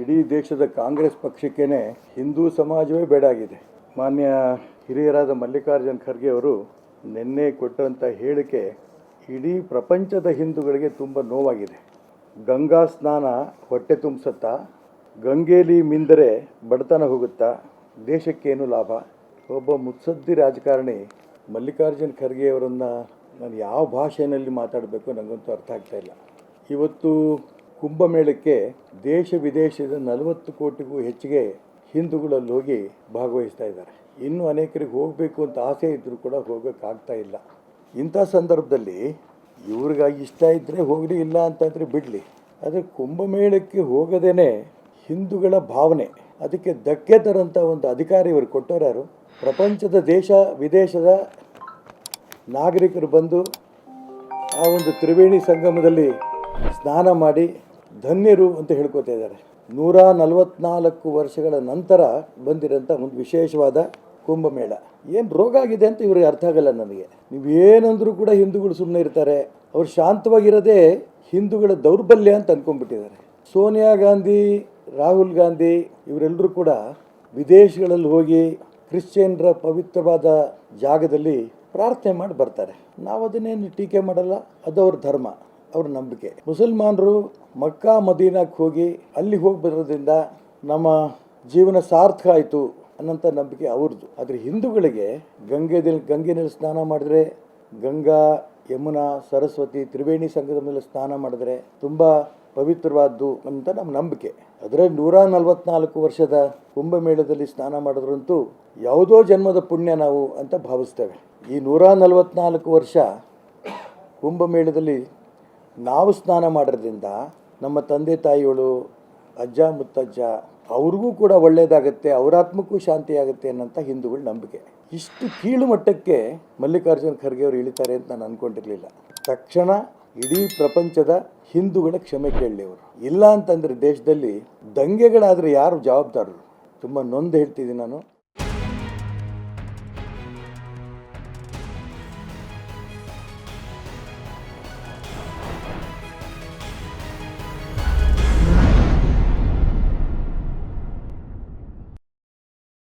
ಇಡೀ ದೇಶದ ಕಾಂಗ್ರೆಸ್ ಪಕ್ಷಕ್ಕೇ ಹಿಂದೂ ಸಮಾಜವೇ ಬೇಡಾಗಿದೆ. ಮಾನ್ಯ ಹಿರಿಯರಾದ ಮಲ್ಲಿಕಾರ್ಜುನ್ ಖರ್ಗೆ ಅವರು ನಿನ್ನೆ ಕೊಟ್ಟಂಥ ಹೇಳಿಕೆ ಇಡೀ ಪ್ರಪಂಚದ ಹಿಂದೂಗಳಿಗೆ ತುಂಬ ನೋವಾಗಿದೆ. ಗಂಗಾ ಸ್ನಾನ ಹೊಟ್ಟೆ ತುಂಬಿಸುತ್ತಾ, ಗಂಗೇಲಿ ಮಿಂದರೆ ಬಡತನ ಹೋಗುತ್ತಾ, ದೇಶಕ್ಕೇನು ಲಾಭ? ಒಬ್ಬ ಮುತ್ಸದ್ದಿ ರಾಜಕಾರಣಿ ಮಲ್ಲಿಕಾರ್ಜುನ್ ಖರ್ಗೆ ಅವರನ್ನು ನಾನು ಯಾವ ಭಾಷೆಯಲ್ಲಿ ಮಾತಾಡಬೇಕು ನನಗಂತೂ ಅರ್ಥ ಆಗ್ತಾ ಇಲ್ಲ. ಇವತ್ತು ಕುಂಭಮೇಳಕ್ಕೆ ದೇಶ ವಿದೇಶದ ನಲವತ್ತು ಕೋಟಿಗೂ ಹೆಚ್ಚಿಗೆ ಹಿಂದೂಗಳಲ್ಲಿ ಹೋಗಿ ಭಾಗವಹಿಸ್ತಾ ಇದ್ದಾರೆ. ಇನ್ನೂ ಅನೇಕರಿಗೆ ಹೋಗಬೇಕು ಅಂತ ಆಸೆ ಇದ್ದರೂ ಕೂಡ ಹೋಗೋಕ್ಕಾಗ್ತಾ ಇಲ್ಲ. ಇಂಥ ಸಂದರ್ಭದಲ್ಲಿ ಇವ್ರಿಗಾಗಿ ಇಷ್ಟ ಇದ್ದರೆ ಹೋಗಲಿ, ಇಲ್ಲ ಅಂತಂದರೆ ಬಿಡಲಿ. ಆದರೆ ಕುಂಭಮೇಳಕ್ಕೆ ಹೋಗದೇನೆ ಹಿಂದೂಗಳ ಭಾವನೆ. ಅದಕ್ಕೆ ಧಕ್ಕೆ ತರೋಂಥ ಒಂದು ಅಧಿಕಾರಿ ಇವರು ಕೊಟ್ಟವರ್ಯಾರು ಪ್ರಪಂಚದ ದೇಶ ವಿದೇಶದ ನಾಗರಿಕರು ಬಂದು ಆ ಒಂದು ತ್ರಿವೇಣಿ ಸಂಗಮದಲ್ಲಿ ಸ್ನಾನ ಮಾಡಿ ಧನ್ಯರು ಅಂತ ಹೇಳ್ಕೊತಾ ಇದ್ದಾರೆ. ನೂರ ನಲವತ್ನಾಲ್ಕು ವರ್ಷಗಳ ನಂತರ ಬಂದಿರೋಂಥ ಒಂದು ವಿಶೇಷವಾದ ಕುಂಭಮೇಳ. ಏನು ರೋಗ ಆಗಿದೆ ಅಂತ ಇವ್ರಿಗೆ ಅರ್ಥ ಆಗಲ್ಲ ನನಗೆ. ನೀವೇನಂದರೂ ಕೂಡ ಹಿಂದೂಗಳು ಸುಮ್ಮನೆ ಇರ್ತಾರೆ. ಅವ್ರು ಶಾಂತವಾಗಿರೋದೇ ಹಿಂದೂಗಳ ದೌರ್ಬಲ್ಯ ಅಂತ ಅಂದ್ಕೊಂಡ್ಬಿಟ್ಟಿದ್ದಾರೆ ಸೋನಿಯಾ ಗಾಂಧಿ, ರಾಹುಲ್ ಗಾಂಧಿ ಇವರೆಲ್ಲರೂ ಕೂಡ ವಿದೇಶಗಳಲ್ಲಿ ಹೋಗಿ ಕ್ರಿಶ್ಚಿಯನ್ರ ಪವಿತ್ರವಾದ ಜಾಗದಲ್ಲಿ ಪ್ರಾರ್ಥನೆ ಮಾಡಿ ಬರ್ತಾರೆ. ನಾವು ಅದನ್ನೇನು ಟೀಕೆ ಮಾಡಲ್ಲ. ಅದು ಅವ್ರ ಧರ್ಮ. ಅವ್ರ ನಂಬಿಕೆ. ಮುಸಲ್ಮಾನರು ಮಕ್ಕಾ ಮದೀನಕ್ಕೆ ಹೋಗಿ ಅಲ್ಲಿ ಹೋಗಿ ಬರೋದ್ರಿಂದ ನಮ್ಮ ಜೀವನ ಸಾರ್ಥಕ ಆಯಿತು ಅನ್ನೋಂಥ ನಂಬಿಕೆ ಅವ್ರದ್ದು ಆದರೆ ಹಿಂದೂಗಳಿಗೆ ಗಂಗೆದಲ್ಲಿ ಗಂಗೆನಲ್ಲಿ ಸ್ನಾನ ಮಾಡಿದ್ರೆ, ಗಂಗಾ, ಯಮುನಾ, ಸರಸ್ವತಿ, ತ್ರಿವೇಣಿ ಸಂಗಮದಲ್ಲಿ ಸ್ನಾನ ಮಾಡಿದ್ರೆ ತುಂಬ ಪವಿತ್ರವಾದ್ದು ಅಂತ ನಮ್ಮ ನಂಬಿಕೆ. ಅದರ ನೂರ ನಲವತ್ನಾಲ್ಕು ವರ್ಷದ ಕುಂಭಮೇಳದಲ್ಲಿ ಸ್ನಾನ ಮಾಡಿದ್ರಂತೂ ಯಾವುದೋ ಜನ್ಮದ ಪುಣ್ಯ ನಾವು ಅಂತ ಭಾವಿಸ್ತೇವೆ. ಈ ನೂರ ನಲವತ್ನಾಲ್ಕು ವರ್ಷ ಕುಂಭಮೇಳದಲ್ಲಿ ನಾವು ಸ್ನಾನ ಮಾಡೋದ್ರಿಂದ ನಮ್ಮ ತಂದೆ ತಾಯಿಗಳು, ಅಜ್ಜ ಮುತ್ತಜ್ಜ, ಅವ್ರಿಗೂ ಕೂಡ ಒಳ್ಳೆಯದಾಗುತ್ತೆ ಅವರಾತ್ಮಕ್ಕೂ ಶಾಂತಿ ಆಗುತ್ತೆ ಅನ್ನೋಂಥ ಹಿಂದೂಗಳ ನಂಬಿಕೆ. ಇಷ್ಟು ಕೀಳು ಮಟ್ಟಕ್ಕೆ ಮಲ್ಲಿಕಾರ್ಜುನ ಖರ್ಗೆ ಅವರು ಇಳಿತಾರೆ ಅಂತ ನಾನು ಅಂದ್ಕೊಂಡಿರಲಿಲ್ಲ ತಕ್ಷಣ ಇಡೀ ಪ್ರಪಂಚದ ಹಿಂದೂಗಳ ಕ್ಷಮೆ ಕೇಳಲಿ ಅವರು. ಇಲ್ಲ ಅಂತಂದರೆ ದೇಶದಲ್ಲಿ ದಂಗೆಗಳಾದರೆ ಯಾರು ಜವಾಬ್ದಾರರು? ತುಂಬ ನೊಂದು ಹೇಳ್ತಿದ್ದೀನಿ ನಾನು.